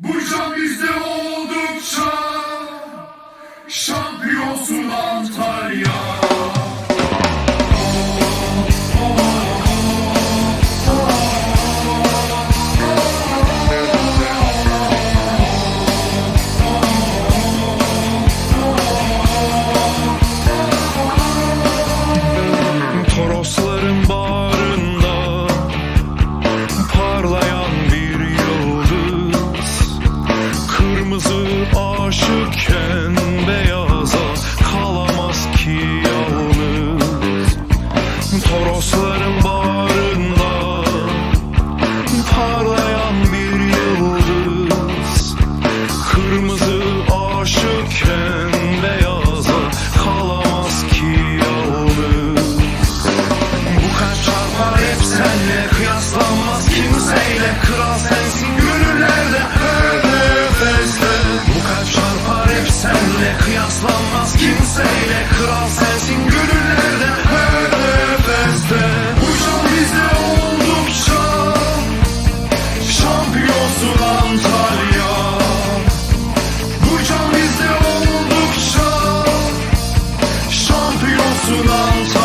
Bu can bizde oldukça kızı aşıkken kıyaslanmaz kimseyle Kral sensin gönüllerden her nefeste Uçan bize oldukça Şampiyonsun Antalya. Uçan bize oldukça Şampiyonsun Antalya.